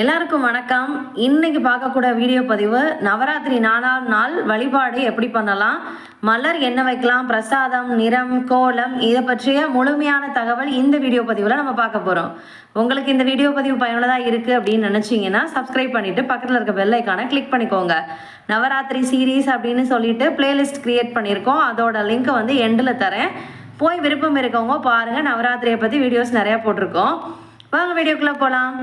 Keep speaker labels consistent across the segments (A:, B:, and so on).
A: எல்லாருக்கும் வணக்கம். இன்னைக்கு பார்க்கக்கூடிய வீடியோ பதிவு நவராத்திரி நாலாம் நாள் வழிபாடு எப்படி பண்ணலாம்? மலர் என்ன வைக்கலாம்? பிரசாதம் நிறம் கோலம் இதை பற்றிய முழுமையான தகவல் இந்த வீடியோ பதிவில் நம்ம பார்க்க போகிறோம் உங்களுக்கு இந்த வீடியோ பதிவு பயனுள்ளதாக இருக்குது அப்படின்னு நினச்சிங்கன்னா சப்ஸ்கிரைப் பண்ணிவிட்டு பக்கத்தில் இருக்க பெல்லைக்கான கிளிக் பண்ணிக்கோங்க. நவராத்திரி சீரீஸ் அப்படின்னு சொல்லிட்டு பிளேலிஸ்ட் கிரியேட் பண்ணியிருக்கோம். அதோட லிங்க்கை வந்து எண்டில் தரேன். போய் விருப்பம் இருக்கவங்க பாருங்கள் நவராத்திரியை பற்றி வீடியோஸ் நிறையா போட்டிருக்கோம். வாங்க வீடியோக்குள்ளே போகலாம்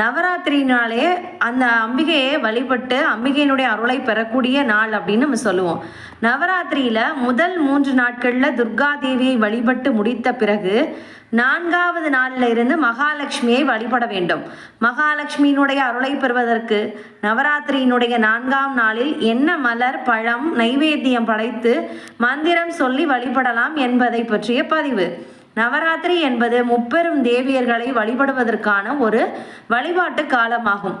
A: நவராத்திரினாலே அந்த அம்பிகையை வழிபட்டு அம்பிகையினுடைய அருளை பெறக்கூடிய நாள் அப்படின்னு நம்ம சொல்லுவோம். நவராத்திரியில் முதல் மூன்று நாட்களில் துர்கா தேவியை வழிபட்டு முடித்த பிறகு நான்காவது நாளில் இருந்து மகாலட்சுமியை வழிபட வேண்டும். மகாலட்சுமியினுடைய அருளை பெறுவதற்கு நவராத்திரியினுடைய நான்காம் நாளில் என்ன மலர் பழம் நைவேத்தியம் படைத்து மந்திரம் சொல்லி வழிபடலாம் என்பதை பற்றிய பதிவு. நவராத்திரி என்பது முப்பெரும் தேவியர்களை வழிபடுவதற்கான ஒரு வழிபாட்டு காலமாகும்.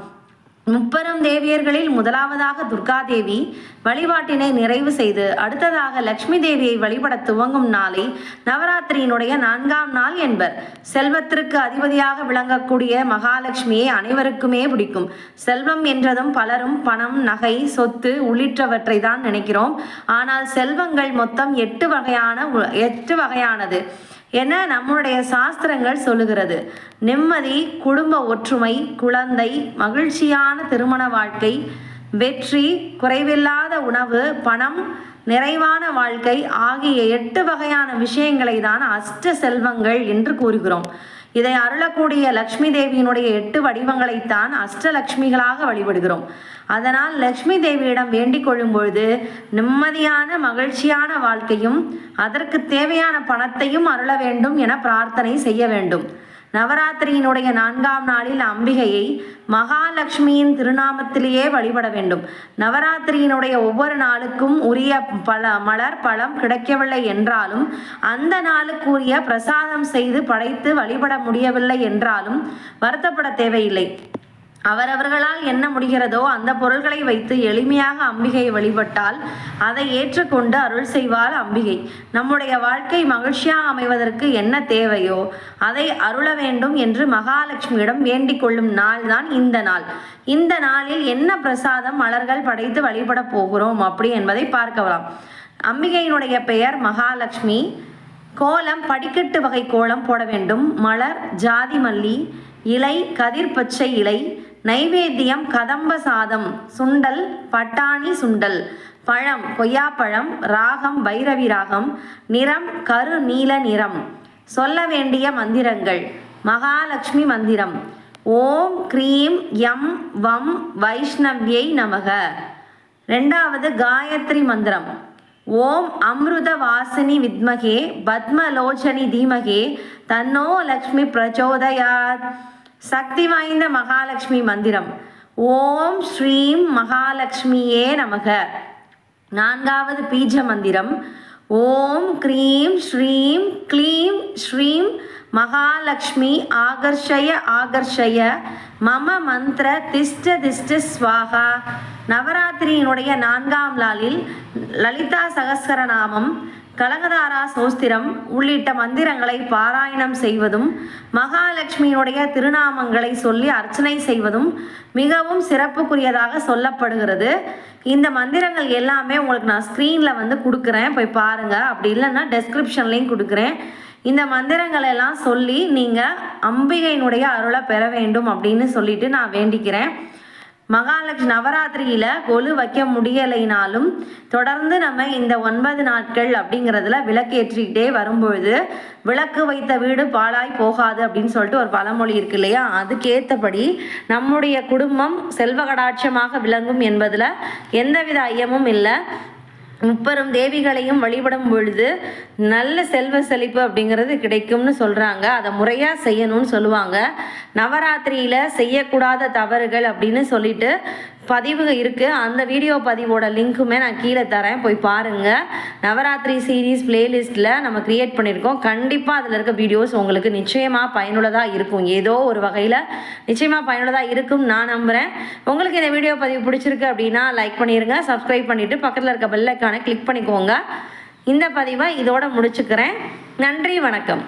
A: முப்பெரும் தேவியர்களில் முதலாவதாக துர்காதேவி வழிபாட்டினை நிறைவு செய்து அடுத்ததாக லக்ஷ்மி தேவியை வழிபட துவங்கும் நாளை நவராத்திரியினுடைய நான்காம் நாள் என்பர். செல்வத்திற்கு அதிபதியாக விளங்கக்கூடிய மகாலட்சுமியை அனைவருக்குமே பிடிக்கும். செல்வம் என்றதும் பலரும் பணம் நகை சொத்து உள்ளிட்டவற்றை தான் நினைக்கிறோம். ஆனால் செல்வங்கள் மொத்தம் எட்டு வகையான எட்டு வகையானது. என நம்முடைய சாஸ்திரங்கள் சொல்லுகிறது. நிம்மதி குடும்ப ஒற்றுமை குழந்தை மகிழ்ச்சியான திருமண வாழ்க்கை வெற்றி குறைவில்லாத உணவு பணம் நிறைவான வாழ்க்கை ஆகிய எட்டு வகையான விஷயங்களை தான் அஷ்ட செல்வங்கள் என்று கூறுகிறோம். இதை அருளக்கூடிய லக்ஷ்மி தேவியினுடைய எட்டு வடிவங்களைத்தான் அஷ்டலக்ஷ்மிகளாக வழிபடுகிறோம். அதனால் லக்ஷ்மி தேவியிடம் வேண்டிக் கொள்ளும் பொழுது நிம்மதியான மகிழ்ச்சியான வாழ்க்கையும் அதற்கு தேவையான பணத்தையும் அருள வேண்டும் என பிரார்த்தனை செய்ய வேண்டும். நவராத்திரியினுடைய நான்காம் நாளில் அம்பிகையை மகாலட்சுமியின் திருநாமத்திலேயே வழிபட வேண்டும். நவராத்திரியினுடைய ஒவ்வொரு நாளுக்கும் உரிய பல மலர் பழம் கிடைக்கவில்லை என்றாலும் அந்த நாளுக்குரிய பிரசாதம் செய்து படைத்து வழிபட முடியவில்லை என்றாலும் வருத்தப்பட தேவையில்லை. அவரவர்களால் என்ன முடிகிறதோ அந்த பொருள்களை வைத்து எளிமையாக அம்பிகை வழிபட்டால் அதை ஏற்றுக்கொண்டு அருள் செய்வாள் அம்பிகை. நம்முடைய வாழ்க்கை மகிழ்ச்சியாக அமைவதற்கு என்ன தேவையோ அதை அருள வேண்டும் என்று மகாலட்சுமியிடம் வேண்டிக் கொள்ளும் நாள் தான் இந்த நாள். இந்த நாளில் என்ன பிரசாதம் மலர்கள் படைத்து வழிபட போகிறோம் அப்படி என்பதை பார்க்கலாம். அம்பிகையினுடைய பெயர் மகாலட்சுமி. கோலம் படிக்கட்டு வகை கோலம் போட வேண்டும். மலர் ஜாதி மல்லி இலை கதிர் பச்சை இலை நைவேத்தியம் கதம்ப சாதம் சுண்டல் பட்டாணி சுண்டல் பழம் கொய்யாப்பழம் ராகம் பைரவி ராகம் நிறம் கரு நீல நிறம். சொல்ல வேண்டிய மந்திரங்கள். மகாலட்சுமி மந்திரம். ஓம் க்ரீம் யம் வம் வைஷ்ணவ்யை நமக. ரெண்டாவது காயத்ரி மந்திரம். ஓம் அம்ருத வாசினி வித்மகே பத்மலோச்சனி தீமகே தன்னோ லக்ஷ்மி பிரச்சோதயாத். சக்தி வாய்ந்த மகாலட்சுமி மந்திரம். ஓம் ஸ்ரீம் மகாலட்சுமியே நமக. நான்காவது பீஜ மந்திரம். ஓம் க்ரீம் ஸ்ரீம் க்ளீம் ஸ்ரீம் மகாலட்சுமி ஆகர்ஷய ஆகர்ஷய. மம மந்திர திஷ்ட திஷ்ட ஸ்வாகா. நவராத்திரியினுடைய நான்காம் நாளில் லலிதா சகஸ்கரநாமம் கலகதாரா சோஸ்திரம் உள்ளிட்ட மந்திரங்களை பாராயணம் செய்வதும் மகாலட்சுமியுடைய திருநாமங்களை சொல்லி அர்ச்சனை செய்வதும் மிகவும் சிறப்புக்குரியதாக சொல்லப்படுகிறது. இந்த மந்திரங்கள் எல்லாமே உங்களுக்கு நான் ஸ்க்ரீனில் வந்து கொடுக்குறேன். போய் பாருங்கள் அப்படி இல்லைன்னா டெஸ்கிரிப்ஷன்லேயும் கொடுக்குறேன். இந்த மந்திரங்கள் எல்லாம் சொல்லி நீங்கள் அம்பிகையினுடைய அருளை பெற வேண்டும் அப்படின்னு சொல்லிட்டு நான் வேண்டிக்கிறேன். மகாலட்சுமி நவராத்திரியில் கொலு வைக்க முடியலைனாலும் தொடர்ந்து நம்ம இந்த ஒன்பது நாட்கள் அப்படிங்கிறதுல விளக்கேற்றிக்கிட்டே வரும்பொழுது விளக்கு வைத்த வீடு பாழாய் போகாது அப்படின்னு சொல்லிட்டு ஒரு பழமொழி இருக்கு இல்லையா? அதுக்கேற்றபடி நம்முடைய குடும்பம் செல்வகடாட்சமாக விளங்கும் என்பதில் எந்தவித ஐயமும் இல்லை. முப்பெரும் தேவிகளையும் வழிபடும் பொழுது நல்ல செல்வ செழிப்பு அப்படிங்கிறது கிடைக்கும்னு சொல்கிறாங்க அதை முறையாக செய்யணும்னு சொல்லுவாங்க. நவராத்திரியில் செய்யக்கூடாத தவறுகள் அப்படின்னு சொல்லிட்டு பதிவு இருக்குது அந்த வீடியோ பதிவோட லிங்க்குமே நான் கீழே தரேன். போய் பாருங்கள் நவராத்திரி சீரீஸ் பிளேலிஸ்ட்டில் நம்ம க்ரியேட் பண்ணியிருக்கோம் கண்டிப்பாக அதில் இருக்க வீடியோஸ் உங்களுக்கு நிச்சயமாக பயனுள்ளதாக இருக்கும். ஏதோ ஒரு வகையில் நிச்சயமாக பயனுள்ளதாக இருக்கும் நான் நம்புகிறேன் உங்களுக்கு இந்த வீடியோ பதிவு பிடிச்சிருக்கு அப்படின்னா லைக் பண்ணிடுங்க சப்ஸ்கிரைப் பண்ணிவிட்டு பக்கத்தில் இருக்க பெல்லைக்கான கிளிக் பண்ணிக்கோங்க. இந்த பதிவை இதோட முடிச்சுக்கிறேன். நன்றி வணக்கம்.